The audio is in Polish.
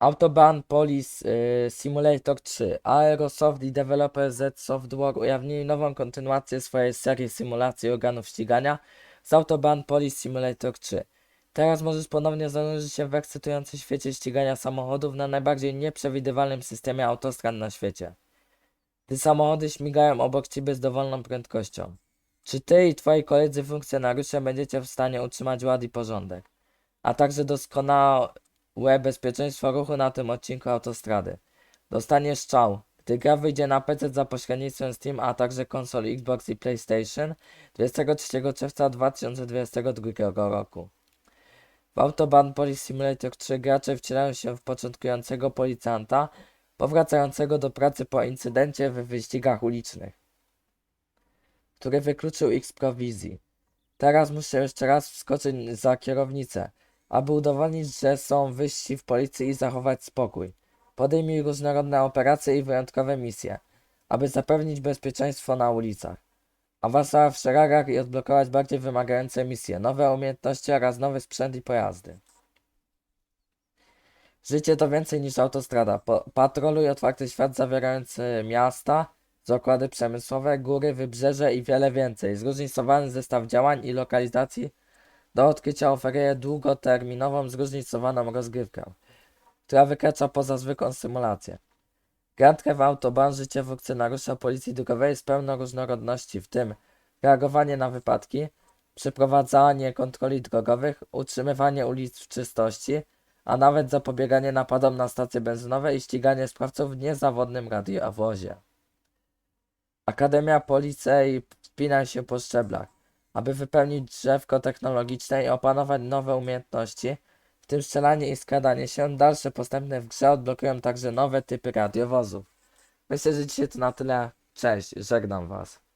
Autobahn Police y, Simulator 3. Aerosoft i deweloper Z Software ujawnili nową kontynuację swojej serii symulacji organów ścigania z Autobahn Police Simulator 3. Teraz możesz ponownie zanurzyć się w ekscytującym świecie ścigania samochodów na najbardziej nieprzewidywalnym systemie autostrad na świecie. Gdy samochody śmigają obok ciebie z dowolną prędkością. Czy ty i twoi koledzy funkcjonariusze będziecie w stanie utrzymać ład i porządek? A także doskonałe bezpieczeństwo ruchu na tym odcinku autostrady. Dostaniesz strzał, gdy gra wyjdzie na PC za pośrednictwem Steam, a także konsol Xbox i PlayStation 23 czerwca 2022 roku. W Autobahn Police Simulator 3 gracze wcielają się w początkującego policjanta, powracającego do pracy po incydencie w wyścigach ulicznych, który wykluczył ich z prowizji. Teraz muszę jeszcze raz wskoczyć za kierownicę, aby udowodnić, że są wyżsi w policji i zachować spokój. Podejmij różnorodne operacje i wyjątkowe misje, aby zapewnić bezpieczeństwo na ulicach. Awansować w szeregach i odblokować bardziej wymagające misje, nowe umiejętności oraz nowy sprzęt i pojazdy. Życie to więcej niż autostrada. Po, patroluj otwarty świat zawierający miasta, zakłady przemysłowe, góry, wybrzeże i wiele więcej. Zróżnicowany zestaw działań i lokalizacji do odkrycia oferuje długoterminową, zróżnicowaną rozgrywkę, która wykracza poza zwykłą symulację. Grandkę w Autobahn życie funkcjonariusza policji drogowej jest pełno różnorodności, w tym reagowanie na wypadki, przeprowadzanie kontroli drogowych, utrzymywanie ulic w czystości, a nawet zapobieganie napadom na stacje benzynowe i ściganie sprawców w niezawodnym radiowozie. Akademia Policji wspina się po szczeblach, aby wypełnić drzewko technologiczne i opanować nowe umiejętności, w tym strzelanie i skradanie się. Dalsze postępy w grze odblokują także nowe typy radiowozów. Myślę, że dzisiaj to na tyle. Cześć, żegnam Was.